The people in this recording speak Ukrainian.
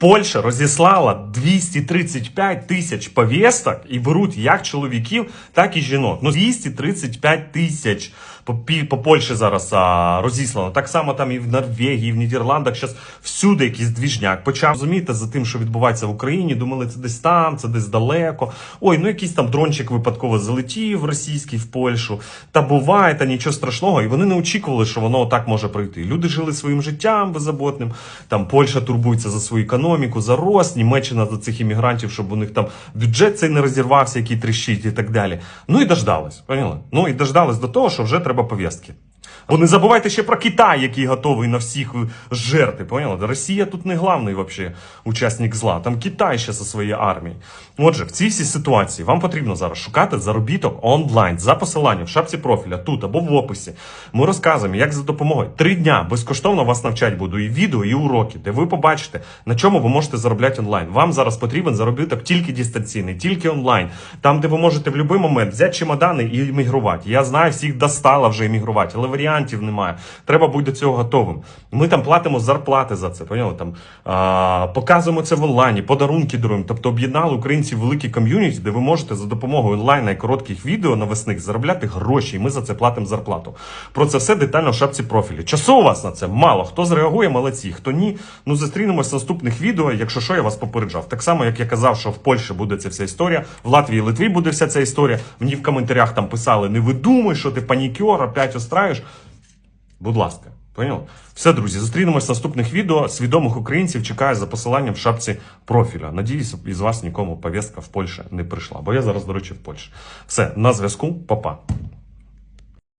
Польща розіслала 235 тисяч повісток і беруть як чоловіків, так і жінок. Ну 235 тисяч по, по Польщі зараз а, розіслано. Так само там і в Норвегії, і в Нідерландах. Зараз всюди якийсь двіжняк. Почав розуміти за тим, що відбувається в Україні. Думали, це десь там, це десь далеко. Ой, ну якийсь там дрончик випадково залетів російський в Польщу. Та буває, та нічого страшного. І вони не очікували, що воно так може пройти. Люди жили своїм життям беззаботним. Там Польща турбується за свою економіку, за рост, Німеччина за цих іммігрантів, щоб у них там бюджет цей не розірвався, який тріщить і так далі. Ну і дождались, поняли? Ну і дождались до того, що вже треба повістки. Бо не забувайте ще про Китай, який готовий на всіх жерти. Поняли? Росія тут не главний вообще учасник зла. Там Китай ще зі своєю армією. Отже, в цій всій ситуації вам потрібно зараз шукати заробіток онлайн за посиланням в шапці профіля тут або в описі. Ми розказуємо, як за допомогою три дня безкоштовно вас навчати буду і відео, і уроки, де ви побачите, на чому ви можете заробляти онлайн. Вам зараз потрібен заробіток тільки дистанційний, тільки онлайн. Там, де ви можете в будь-який момент взяти чемодани і іммігрувати. Я знаю, всіх достала вже іммігрувати, але варіантів немає. Треба бути до цього готовим. Ми там платимо зарплати за це. Поняли? Там а, показуємо це в онлайні, подарунки даруємо. Тобто об'єднали українців в великій ком'юніті, де ви можете за допомогою онлайна і коротких відео навесних заробляти гроші, і ми за це платимо зарплату. Про це все детально в шапці профілі. Часу у вас на це мало. Хто зреагує, молодці. Хто ні, ну зустрінемось в наступних відео. Якщо що, я вас попереджав. Так само, як я казав, що в Польщі буде ця вся історія, в Латвії Литві буде вся ця історія. Мені в коментарях там писали: не видумуй, що ти панікер, опять устраєш. Будь ласка, поняв? Все, друзі, зустрінемось в наступних відео. Свідомих українців чекаю за посиланням в шапці профіля. Надіюсь, із вас нікому повістка в Польщі не прийшла. Бо я зараз, до речі, в Польщі. Все, на зв'язку, Па-па.